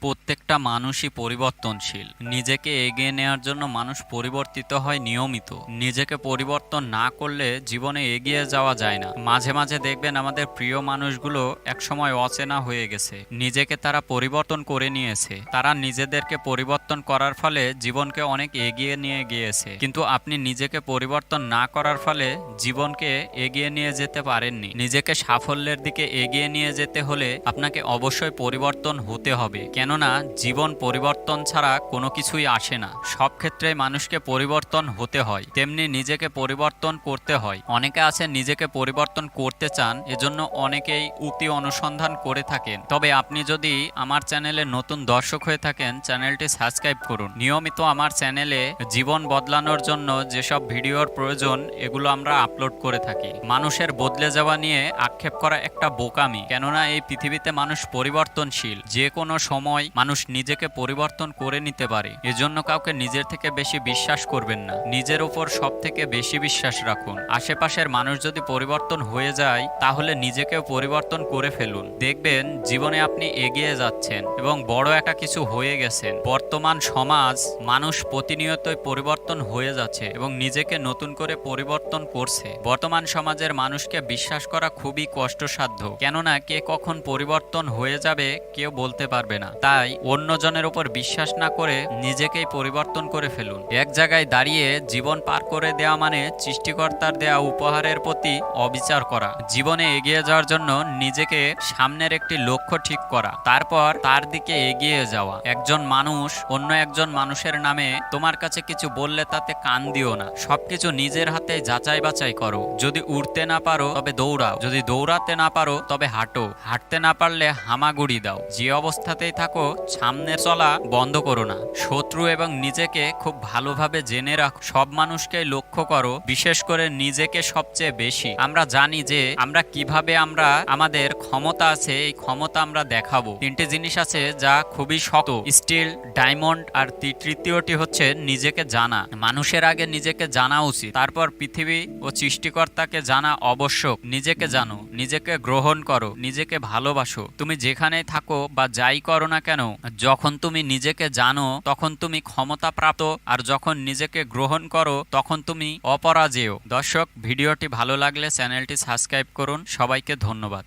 প্রত্যেকটা মানুষই পরিবর্তনশীল। নিজেকে এগিয়ে নেওয়ার জন্য মানুষ পরিবর্তিত হয় নিয়মিত। নিজেকে পরিবর্তন না করলে জীবনে এগিয়ে যাওয়া যায় না। মাঝে মাঝে দেখবেন আমাদের প্রিয় মানুষগুলো একসময় অচেনা হয়ে গেছে। নিজেকে তারা পরিবর্তন করে নিয়েছে। তারা নিজেদেরকে পরিবর্তন করার ফলে জীবনকে অনেক এগিয়ে নিয়ে গিয়েছে। কিন্তু আপনি নিজেকে পরিবর্তন না করার ফলে জীবনকে এগিয়ে নিয়ে যেতে পারেননি। নিজেকে সাফল্যের দিকে এগিয়ে নিয়ে যেতে হলে আপনাকে অবশ্যই পরিবর্তন হতে হবে। কেননা জীবন পরিবর্তন ছাড়া কোনো কিছুই আসে না। সব ক্ষেত্রে মানুষকে পরিবর্তন হতে হয়। তেমনি নিজেকে পরিবর্তন করতে হয়। অনেকে আছে নিজেকে পরিবর্তন করতে চান, এজন্য অনেকেই উক্তি অনুসন্ধান করে থাকেন। তবে আপনি যদি আমার চ্যানেলে নতুন দর্শক হয়ে থাকেন, চ্যানেলটি সাবস্ক্রাইব করুন। নিয়মিত আমার চ্যানেলে জীবন বদলানোর জন্য যেসব ভিডিওর প্রয়োজন, এগুলো আমরা আপলোড করে থাকি। মানুষের বদলে যাওয়া নিয়ে আক্ষেপ করা একটা বোকামি। কেননা এই পৃথিবীতে মানুষ পরিবর্তনশীল। যে কোনো সময় মানুষ নিজেকে পরিবর্তন করে নিতে পারে। এজন্য কাউকে নিজের থেকে বেশি বিশ্বাস করবেন না। নিজের উপর সব থেকে বেশি বিশ্বাস রাখুন। আশেপাশের মানুষ যদি পরিবর্তন হয়ে যায়, তাহলে নিজেকেও পরিবর্তন করে ফেলুন। দেখবেন জীবনে আপনি এগিয়ে যাচ্ছেন এবং বড় একটা কিছু হয়ে গেছেন। বর্তমান সমাজ মানুষ প্রতিনিয়তই পরিবর্তন হয়ে যাচ্ছে এবং নিজেকে নতুন করে পরিবর্তন করছে। বর্তমান সমাজের মানুষকে বিশ্বাস করা খুবই কষ্টসাধ্য। কেননা কে কখন পরিবর্তন হয়ে যাবে, কেউ বলতে পারবে না। তাই অন্যজনের উপর বিশ্বাস না করে নিজেকেই পরিবর্তন করে ফেলুন। এক জায়গায় দাঁড়িয়ে জীবন পার করে দেওয়া মানে সৃষ্টিকর্তার দেয়া উপহারের প্রতি অবিচার করা। জীবনে এগিয়ে যাওয়ার জন্য নিজেকে সামনের একটি লক্ষ্য ঠিক করা। তারপর তার দিকে এগিয়ে যাওয়া। একজন মানুষ অন্য একজন মানুষের নামে তোমার কাছে কিছু বললে তাতে কান দিও না। সবকিছু নিজের হাতে যাচাই বাছাই করো। যদি উড়তে না পারো, তবে দৌড়াও। যদি দৌড়াতে না পারো, তবে হাঁটো। হাঁটতে না পারলে হামাগুড়ি দাও। যে অবস্থাতেই থাকো সামনে চলা বন্ধ করো না। শত্রু এবং নিজেকে খুব ভালোভাবে জেনে রাখো। সব মানুষকে লক্ষ্য করো, বিশেষ করে নিজেকে সবচেয়ে বেশি। আমরা জানি যে আমরা কীভাবে আমরা, আমাদের ক্ষমতা আছে, এই ক্ষমতা আমরা দেখাবো। তিনটে জিনিস আছে যা খুবই শক্ত। স্টিল, ডায়মন্ড আর তৃতীয়টি হচ্ছে নিজেকে জানা। মানুষের আগে নিজেকে জানা উচিত। তারপর পৃথিবী ও সৃষ্টিকর্তাকে জানা আবশ্যক। নিজেকে জানো, নিজেকে গ্রহণ করো, নিজেকে ভালোবাসো। তুমি যেখানেই থাকো বা যাই করো না কেন? যখন তুমি নিজেকে জানো, তখন তুমি ক্ষমতা প্রাপ্ত আর যখন নিজেকে গ্রহণ করো, তখন তুমি অপরাজেয়। দর্শক, ভিডিওটি ভালো লাগলে চ্যানেলটি সাবস্ক্রাইব করুন। সবাইকে ধন্যবাদ।